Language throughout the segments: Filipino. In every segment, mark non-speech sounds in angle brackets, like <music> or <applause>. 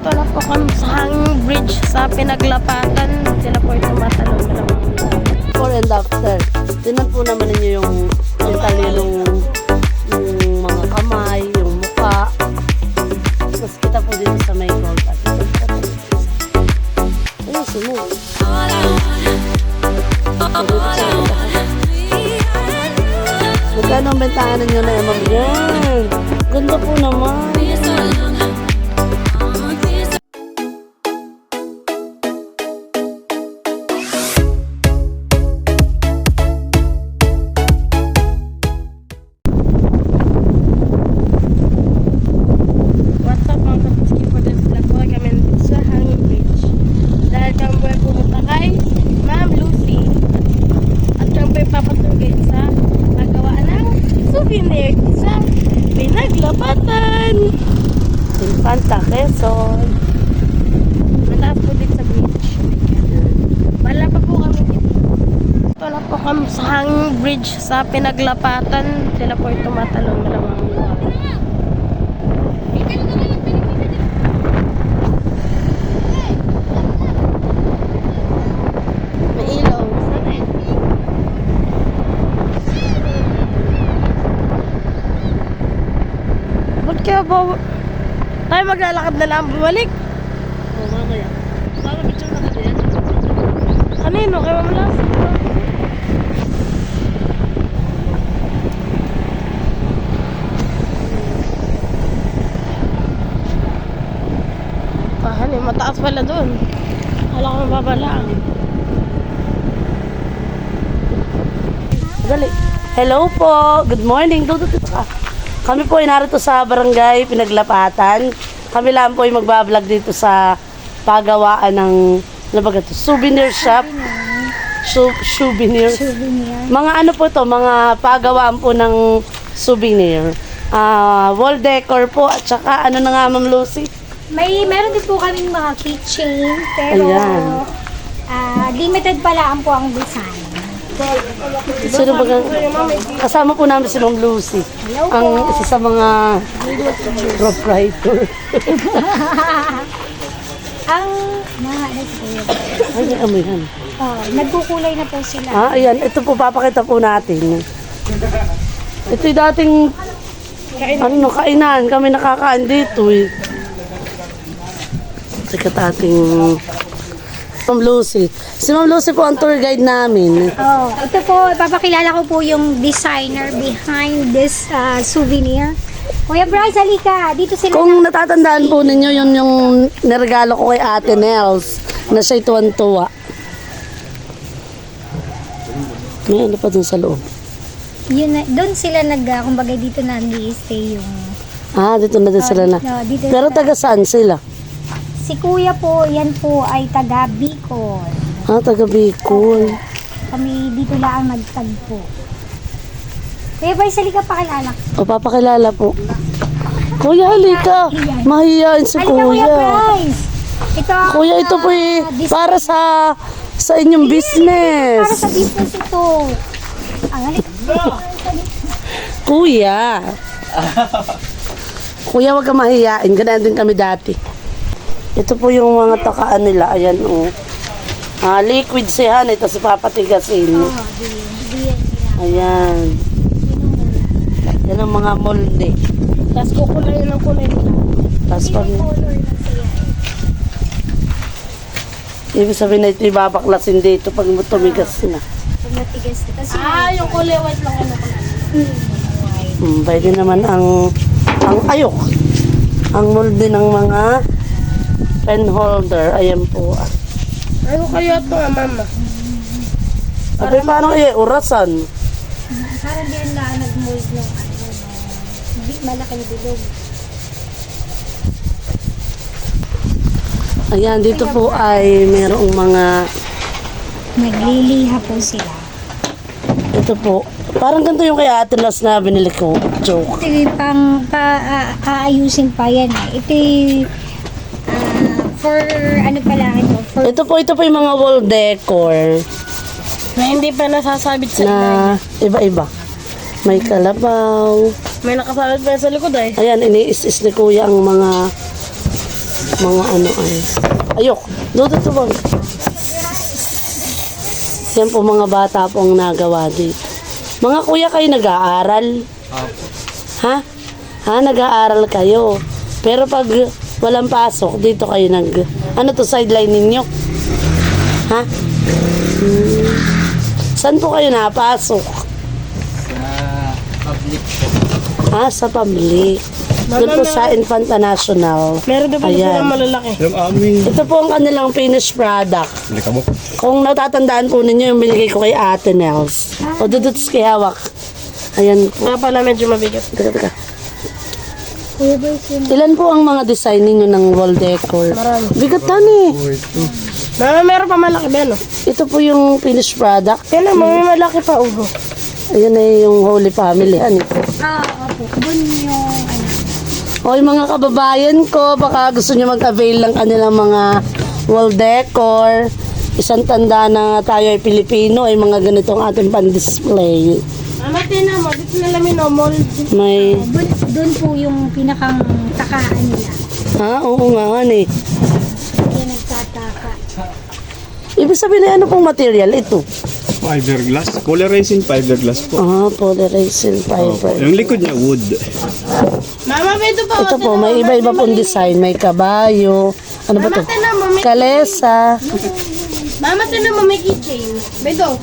Ito na po kami sa hanging bridge sa pinaglapatan. Sila po yung tumatalon na lang. Before and after. Tinan po naman ninyo yung, yung talinong yung mga kamay, yung muka. Mas kita po dito sa may gold. Ayun, sumo. Magkano ang bentahan ninyo na yung Yan. Ganda po naman. Bridge sa pinaglapatan. Sila po tumatalon. Ba't kaya ba tayo maglalakad na lang bumalik? Oh, mamaya. Mama, picture na kasi yan. Kanino? Kay Mama mataas pala doon. Wala ko mababala. Dali. Hello po. Good morning. Kami po ay narito sa barangay Pinaglapatan. Kami lang po ay magbablog dito sa pagawaan ng ano ba ito? Souvenir shop. Sou- souvenir. Mga ano po to, mga pagawaan po ng souvenir. Ah, wall decor po at saka ano na nga Ma'am Lucy? May meron din po kaming mga keychain, pero Ayan. ah, limited pala ang po ang design. Sino ba Kasama po namin si Ma'am Lucy. Hello Ang isa sa mga proprietor. <laughs> Ang mga ano yun? Ay, may amoy yan. Oh, nagkukulay na po sila. Ah, ayan. Ito po, papakita po natin. Ito yung dating, ano, kainan. Kami nakakain dito eh. Sikat ating Ma'am Lucy. Si Ma'am Lucy po ang tour guide namin. Oh, ito po, papakilala ko po yung designer behind this ah, souvenir. Kuya Bryce, halika. Dito sila Kung natatandaan po ninyo, yun yung niregalo ko kay Ate Nels na siya'y tuwan-tuwa. May ano pa dun sa loob. yun, na- doon sila nag, ah, kumbaga dito na stay yung... Ah, dito na din sila na. No, dito Pero sila. taga saan sila? Si kuya po, yan po ay taga Bicol. Ah, taga Bicol. Kami dito lang nagtagpo. Kuya Bryce, halika pakilala. O, papakilala po. Kuya, halika. Mahihain si Halika Kuya Kuya. Bryce. Ito Kuya, ito po eh, ah, para sa sa inyong para business. sa business ito. Ang halika. Kuya. Kuya, wag ka mahihain. Ganyan din kami dati. Ito po yung mga takaan nila. Ayan, oh. Ah, liquid siya. Ito si di yan sila. Ayan. Yan ang mga molde. Tapos kukulay ng kulay nila. Tapos pag, ibig sabihin na ito ibabaklasin dito pag tumigas na. Pag natigas na. Ah, yung kulay white lang ano ko Hmm, pwede naman ang ang ayok. Ang molde ng mga pen holder. Ayan po. ah. Ano kaya ito mama? Ate, paano eh, orasan? parang di yan na nag-mold ng ano, no, di, malaking bilog. Ayan, dito po ay merong mga, Nagliliha po sila. ito po. Parang ganito yung kay Ate Las na binili ko. Joke. Ito yung pang pa, a- aayusin pa yan eh. Ito yung, ah, for ano pa lang ito, for Ito po, ito po yung mga wall decor Na hindi pa nasasabit sa na iba-iba. May kalabaw. May nakasabit pa yan sa likod eh. Ayan, iniis-is ni Kuya ang mga mga ano ay. Ayok, dodo to bang. Yan po mga bata pong nagawa dito. Mga kuya kayo nag-aaral? Ha? Ha, nag-aaral kayo. Pero pag walang pasok, dito kayo nag... Ano to, sideline ninyo? Ha? Hmm. Saan po kayo napasok? Ah, sa public. Doon po sa Infanta National. Meron din po Ayan. silang malalaki. Yung aming Ito po ang kanilang finished product. likabok. Kung natatandaan po ninyo yung binigay ko kay Ate Nels. O duduts kay hawak. Ayan po. Kaya pala medyo mabigat. Teka, teka. Kuya yun. Ilan po ang mga design ninyo ng wall decor? Marami. Bigatan eh. Mama, meron pa malaki ba, no? Ito po yung finished product. Kaya naman, may malaki pa, ugo. Ayan ay yung Holy Family. Ano po? Ah, opo. Doon yung, ano, Hoy mga kababayan ko, baka gusto nyo mag-avail ng kanilang mga wall decor. Isang tanda na tayo ay Pilipino ay mga ganitong ating pan-display. Mama, tina mo, dito na lamin, no, mold. May, doon, doon po yung pinakang takaan nila. ha? Oo nga, ano eh. Kaya nagtataka. Ibig sabihin na ano pong material ito? Fiberglass. Polarizing fiberglass po. Ah, polyresin fiber. Yung likod niya wood. Mama, may ito pa. Ito po, may iba-iba pong design. May kabayo. Ano ba to? Kalesa. mama, tina mo, may keychain. Beto.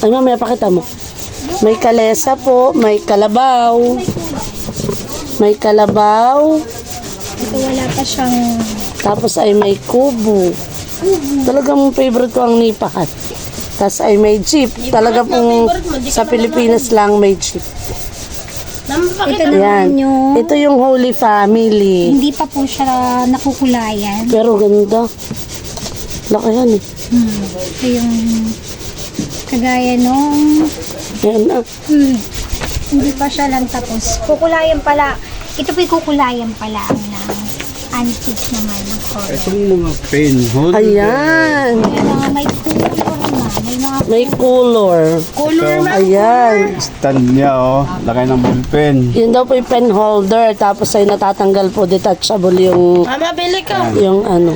Ay, mamaya pakita mo. May kalesa po, may kalabaw. May kalabaw. Ito wala pa siyang, Tapos ay may kubo. Talagang favorite ko ang nipahat. Tapos ay may jeep. Talaga pong sa Pilipinas lang may jeep. Ito pakita. Ayan. naman yung, Ito yung Holy Family. hindi pa po siya nakukulayan. Pero ganda. Laki yan eh. Hmm. Ito yung, kagaya nung, Yan ah. hmm, hindi pa siya lang tapos. Kukulayan pala, ito po yung kukulayan pala ang ng antiques naman ng horror. Itong mga pen hold. Ayan. May mga may kulor na, may mga May color. Color, mama. Ayan. Stand niya oh. Laki ng ballpen. Yun daw po yung pen holder. Tapos ay natatanggal po detachable yung Mama, bili ka. yung ano.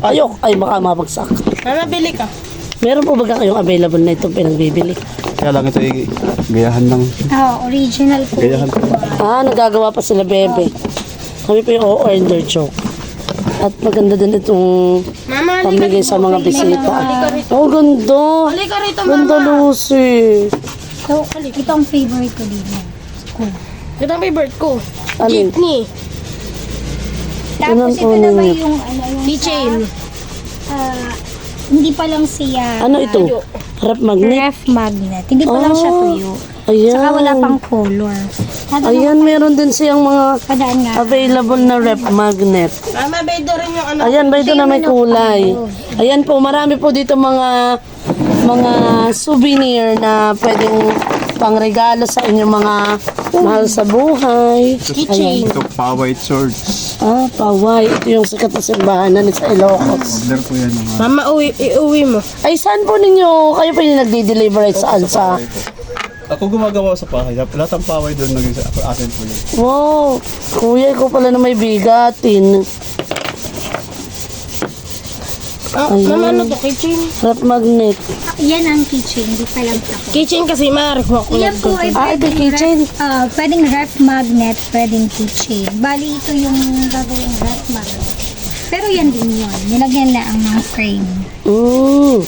Ayok. Ay baka mabagsak. Mama, bili ka. Meron po ba kayong available na itong pinagbibili? Kaya lang ito ay gayahan ng oh, original po. gayahan. Ah, nagagawa pa sila bebe. Kami po yung o-order joke. At maganda din itong Mama, pamigay sa mga bisita. Oh, ganda. Halika rito, Ganda, mama. Lucy. So, ito ang favorite ko din. Cool. Ito ang favorite ko. Alin? Jeepney. Tapos Anong ito kunin naman yung ano yung Keychain. ah, hindi pa lang siya Ano ito? Rep magnet? ref magnet. Hindi pa lang siya Oh. tuyo. Ayan. Saka wala pang color. Ano Ayan, meron din siyang mga Padaan nga. available na rep magnet. Mama, bedo rin yung ano. Ayan, ba ito na may kulay. Ayan po, marami po dito mga mga souvenir na pwedeng pangregalo sa inyong mga mahal sa buhay. Keychain. Ito pa white swords. Ah, paway. Ito yung sikat na simbahan na sa Ilocos. Order po yan mga. Mama, uwi, iuwi mo. Ay, saan po ninyo? Kayo po yung nagdi-deliver at saan sa... Ako gumagawa sa pahay. Lahat ng paway doon naging sa ako akin po yun. Wow, kuya ko pala na may bigatin. Ah, mama, ano to? Keychain? Rep magnet. Yan ang keychain. Hindi pa lang tapos. Keychain kasi maaari ko ako. Yan po ay Ah, ito pwedeng keychain. ref, ah, pwedeng ref magnet, pwedeng keychain. Bali, ito yung gagawing ref magnet. Pero yan din yun. Nilagyan lang ang mga frame. Mm,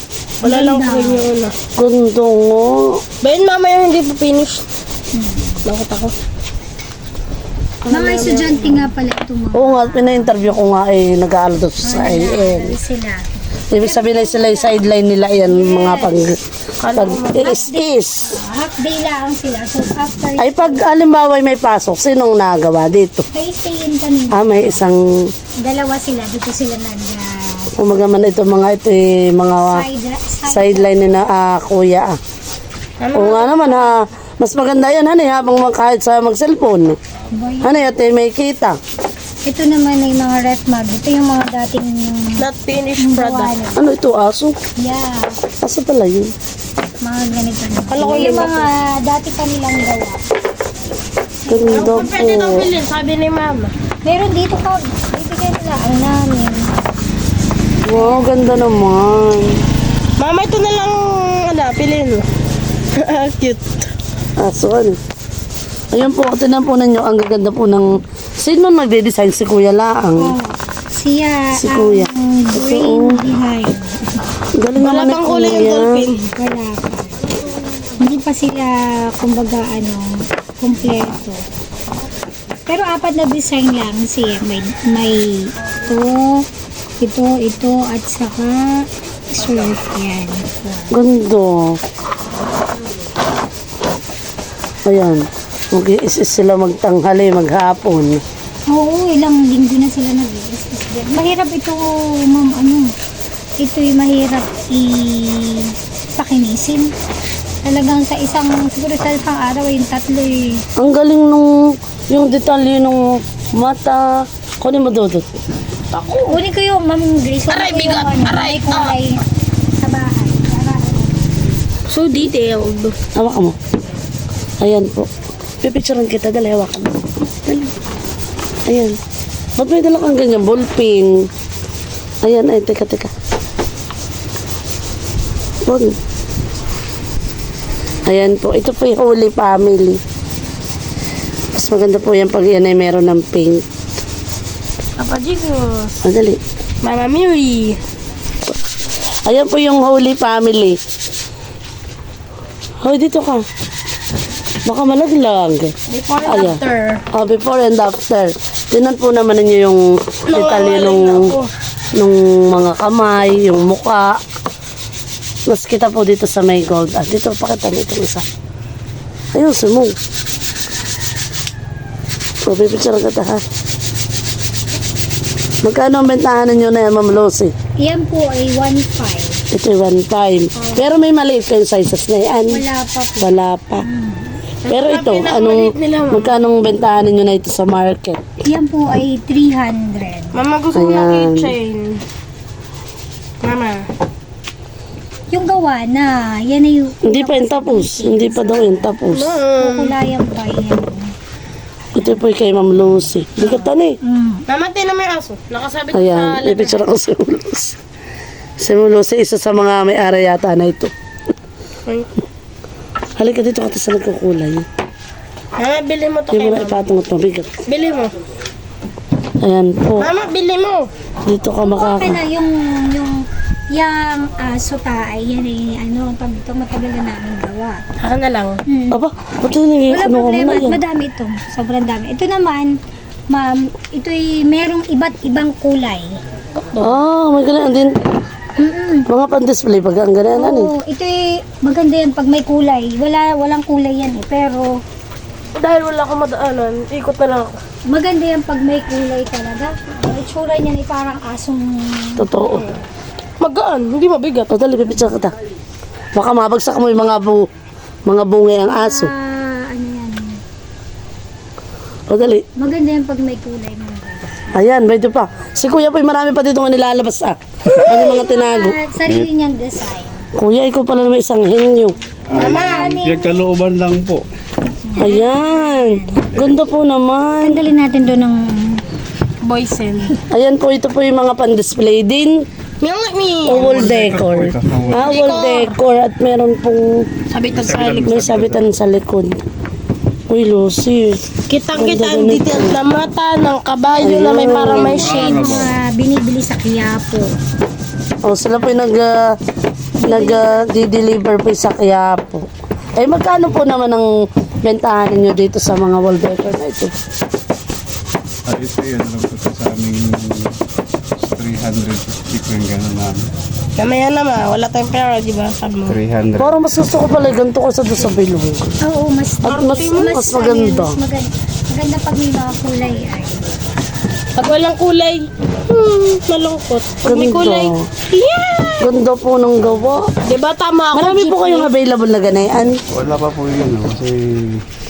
Wala lang ko yung una. ganda nga. Bayan mama yung hindi pa finish. Nakita ko. Mga estudyante nga pala ito mga. Oo nga, pina-interview ko nga eh, nag-aaral doon sa IN. Sila. Ibig sabihin na sila yung sideline nila yan, mga pag, pag is-is. Half day lang sila. So after, Ay pag halimbawa may pasok, sinong nagawa dito? may stay in kami. Ah, may isang, Dalawa sila. Dito sila nag umaga man ito mga ito eh, mga side, side. sideline na ah, kuya ah. Oo nga naman ha, mas maganda yan hani habang mag- kahit sa mag-cellphone. Boy. Hani ate may kita. Ito naman ay mga ref mag. Ito yung mga dating Not finished product. buwan. Ano ito aso? Yeah. Aso pala yun. Mga ganito. Kala ko yung mga dati kanilang gawa. Ganda Kung pwede itong po. bilhin, sabi ni mama. Meron dito ka, bibigyan nila ang namin. Wow, ganda naman. Mama, ito na lang, ano, piliin mo. <laughs> Cute. Ason. Ayan po, tinan po ninyo, ang gaganda po ng... Sino nagde-design? Si Kuya Laang. Siya Si Kuya. brain Oo. behind. Galing Wala naman ni pang kulay yung Kuya. dolphin. Wala pa. Hindi pa sila, kumbaga, ano, kumpleto. Pero apat na design lang siya. May, may ito, ito, ito, at saka shirt yan. Ganda. Ayan. Mag-iisis sila magtanghali, maghapon. Oo, ilang linggo na sila nag din. Mahirap ito, ma'am, ano, ito yung mahirap i-pakinisin. Talagang sa isang, siguro sa isang araw, yung tatlo eh. Ang galing nung yung detalye nung mata. Kunin mo dodot. Kunin ko yung, ma'am Grace, ko yung ano, may kulay sa bahay. So detailed. Hawakan mo. Ayan po. Pipicturean kita. Dali, hawakan mo. Dali. Ayan. Ba't may dala kang ganyan? Ballpen. Ayan, ay, teka, teka. Wag. Ayan po. Ito po yung Holy Family. Mas maganda po yan pag yan ay meron ng pink. Papa Jesus. Madali. Mama Mary. Ayan po yung Holy Family. Hoy, dito ka. Baka malaglag. Before and Ayan. after. Oh, before and after. Tinan po naman ninyo yung detalye nung, nung mga kamay, yung muka. Mas kita po dito sa may gold. Ah, dito, pakita itong isa. Ayun, sumong. O, pipicture ka ta, ha? Magkano ang bentahan ninyo na yan, Ma'am Lucy? yan po ay 1.5. Ito yung 1.5. Pero may maliit kayong sizes na yan. Wala pa po. Wala pa. Pero Ito anong, magkano bentahan ninyo na ito sa market? Yan po ay 300. Mama, gusto ko ng Ayan. keychain. Mama. Yung gawa na, yan ay yung Hindi pa yung tapos. Hindi pa daw yung tapos. Kukulayan pa yan. Ito po yung kay Ma'am Lucy. Hindi ka tani. Mm. Mama, tinan mo yung aso. Nakasabit Ayan, sa letter. ipicture ako si Ma'am Lucy. Si Ma'am Lucy, isa sa mga may-ari yata na ito. Ay. Halika dito ka sa nagkukulay. Mama, bili mo to Hindi kay mo na mama. ipatong at mabigat. Bili mo. Ayan po. Mama, bili mo. Dito ka Okay makaka... na yung, yung, yung aso ta, ay yan ay ano, pag ito matagal na namin gawa. Haka na lang. Mm. Aba, ba't yun yung Wala ano ka problema, muna at yan? madami ito. Sobrang dami. Ito naman, ma'am, ito'y merong iba't ibang kulay. Ah, may ganun din. Mm-mm. Mga pan-display pag ang ganun ano. Oo, ito'y maganda yan pag may kulay. Wala, walang kulay yan eh. Pero Dahil wala akong madaanan, ikot na lang ako. maganda yan pag may kulay talaga. Ang itsura niyan ay parang asong Totoo. Magaan, hindi mabigat. Dali, pipicture kita. Baka mabagsak mo yung mga bu mga bungay ang aso. ah, ano yan. Dali. Maganda yan pag may kulay guys. Ayan, medyo pa. Si kuya po, marami pa dito nga nilalabas ah. Ano yung mga tinago? At sarili niyang design. Kuya, ikaw pala naman isang henyo. Ay, yung kalooban lang po. Ayan. Ganda po naman. Tanggalin natin doon ng Boysen. Ayan po, ito po yung mga pan-display din. Like me. O wall decor. Ah, wall decor. At meron pong Sabitan sa likod. may sabitan sa likod. Uy, Lucy. Kitang-kita ang detailed na mata ng kabayo na may parang may shades. mga binibili sa Quiapo. O, sila po yung nag, uh, nag uh, di-deliver po sa Quiapo. Eh, magkano po naman ang bentahan ninyo dito sa mga wall decor na ito? Ay, ito yun. Alam ko sa aming 350 ko yung gano'n namin. Mamaya naman, wala tayong pera, di ba? Sabi mo. 300. Parang mas gusto ko pala ganito ko sa doon sa bilog. Oo, mas, At mas, mas ano maganda. mas maganda. Maganda pag may mga kulay ay. Pag walang kulay, hmm, malungkot. Pag may Ganda. kulay, yeah! Ganda po ng gawa. Di ba tama ako? Marami po kayong available na ganayan. Wala pa po yun. Kasi...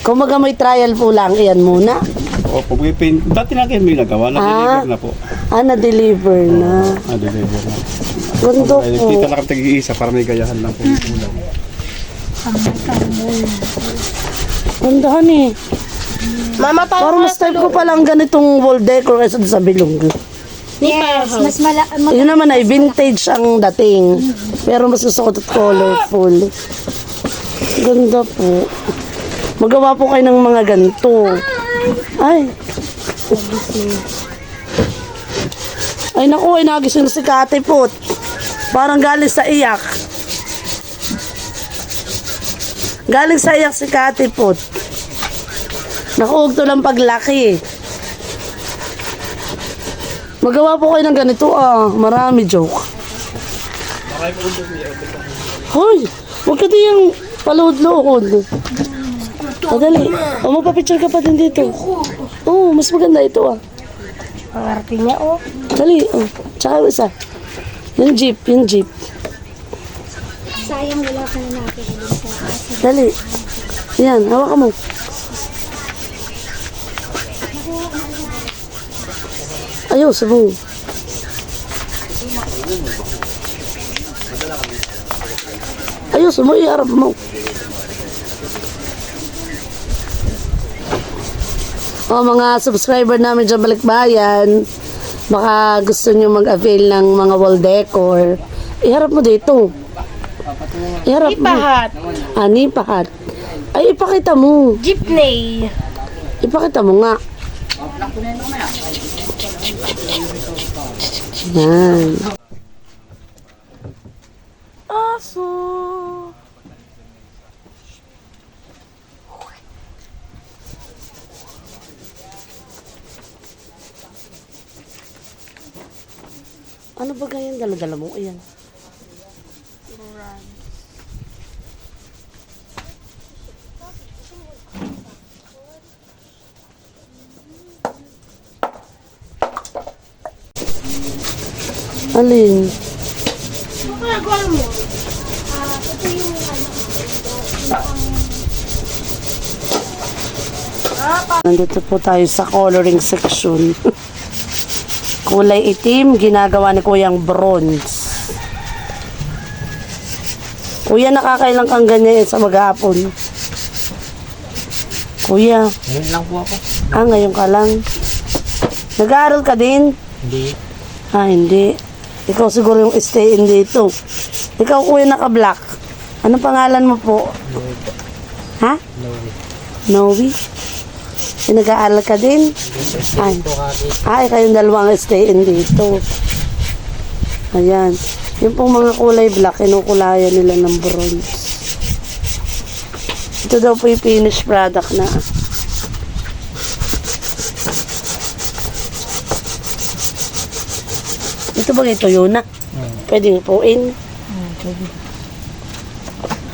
Kung maga may trial po lang, iyan muna. O, pag may paint... Dati na kayo may nagawa. Na-deliver na po. Ah, na-deliver na. Na-deliver na. Ganda Ay, po. kita na kami tag-iisa para may gayahan lang po yung. Kamay-kamay. Gandahan eh. Mama, Parang mas type ko palang ganitong wall decor kaysa sa bilong. Yes, mas mala... Mag- Yun naman ay vintage ang dating. Pero mas gusto ko ito colorful. Ganda po. Magawa po kayo ng mga ganito. Ay. Ay naku, ay nagising na si Kate po. Parang galing sa iyak. Galing sa iyak si Kate po. Nakuhog to lang paglaki. Magawa po kayo ng ganito ah. Marami joke. Hoy, huwag ka diyang paluhod-luhod. O dali. O magpa-picture ka pa din dito. Oo, mas maganda ito ah. Ang arte niya, oh. Dali. Oh. Tsaka yung isa. Yung jeep, yung jeep. Sayang wala ka na asin. Dali. Yan, hawakan mo. Ayos, mo. Ayos, mo, iharap mo. O mga subscriber namin dyan balikbayan, baka gusto nyo mag-avail ng mga wall decor, iharap mo dito. Iharap mo. Ipahat. Ani, pahat. Ay, ipakita mo. Jeepney. Ipakita mo nga. Yan. Aso. Ano dala-dala mo? Ayan. Alin? Nandito po tayo sa coloring section. <laughs> Kulay itim, ginagawa ni Kuyang bronze. Kuya, nakakailang kang ganyan sa maghapon? Kuya. Ngayon lang po ako. Ah, ngayon ka lang. Nag-aaral ka din? Hindi. Ah, hindi. Ikaw siguro yung stay in dito. Ikaw kuya naka-black. Anong pangalan mo po? Ha? Noe. Eh, nag-aaral ka din? Ay. Ay, kayong dalawang stay in dito. Ayan. Yung pong mga kulay black, kinukulayan nila ng bronze. Ito daw po yung finished product na. Ito ba ito yun na? Pwede po in.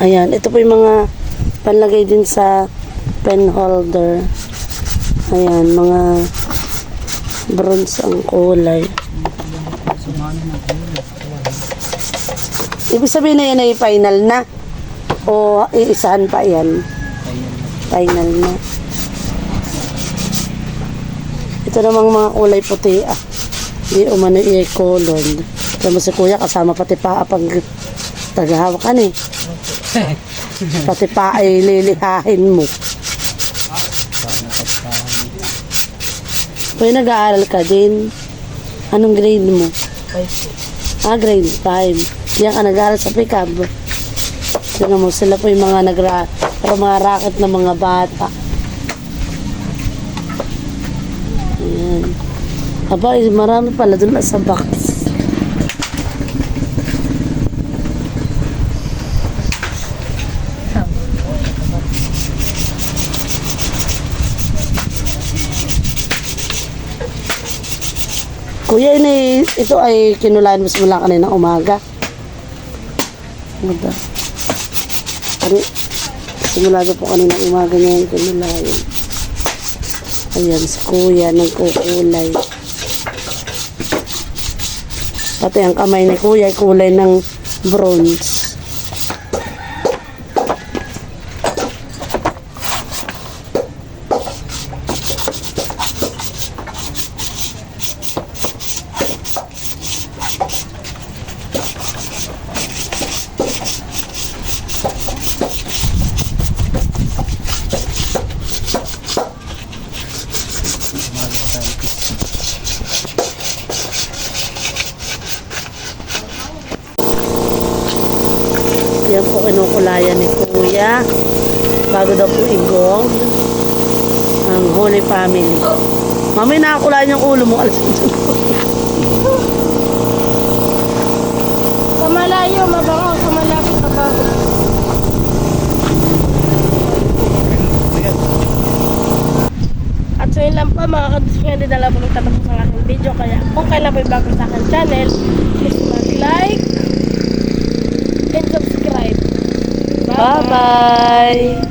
Ayan, ito po yung mga panlagay din sa pen holder. Ayan, mga bronze ang kulay. Ibig sabihin na yan ay final na? O iisahan pa yan? Final na. Ito namang mga kulay puti ah. Hindi umano i-colon. Kaya mo si kuya kasama pati pa pag tagahawakan eh. <laughs> pati pa ay lilihahin mo. Kuya nag-aaral ka din. Anong grade mo? Ah, grade 5. Diyan ka nag-aaral sa pickup. Tingnan mo, sila po yung mga nagra para mga racket ng mga bata. Ayan. Aba, eh, marami pala doon sa box. Kuya, ini, ito ay kinulaan mo simula kanina umaga. Ganda. Ano, simula po kanina umaga niya kinulayan. Ayan, si kuya nagkukulay. Pati ang kamay ni kuya ay kulay ng bronze. Kinukulayan ni Kuya. Bago daw po igong ang Holy Family. Mami, nakakulayan yung ulo mo. Alas <laughs> Sa malayo, mabango. Sa malapit, mabango. At so yun lang po mga na lang po nagtatapos ang aking video. Kaya kung kailan po yung bago sa aking channel, please mag-like Bye-bye!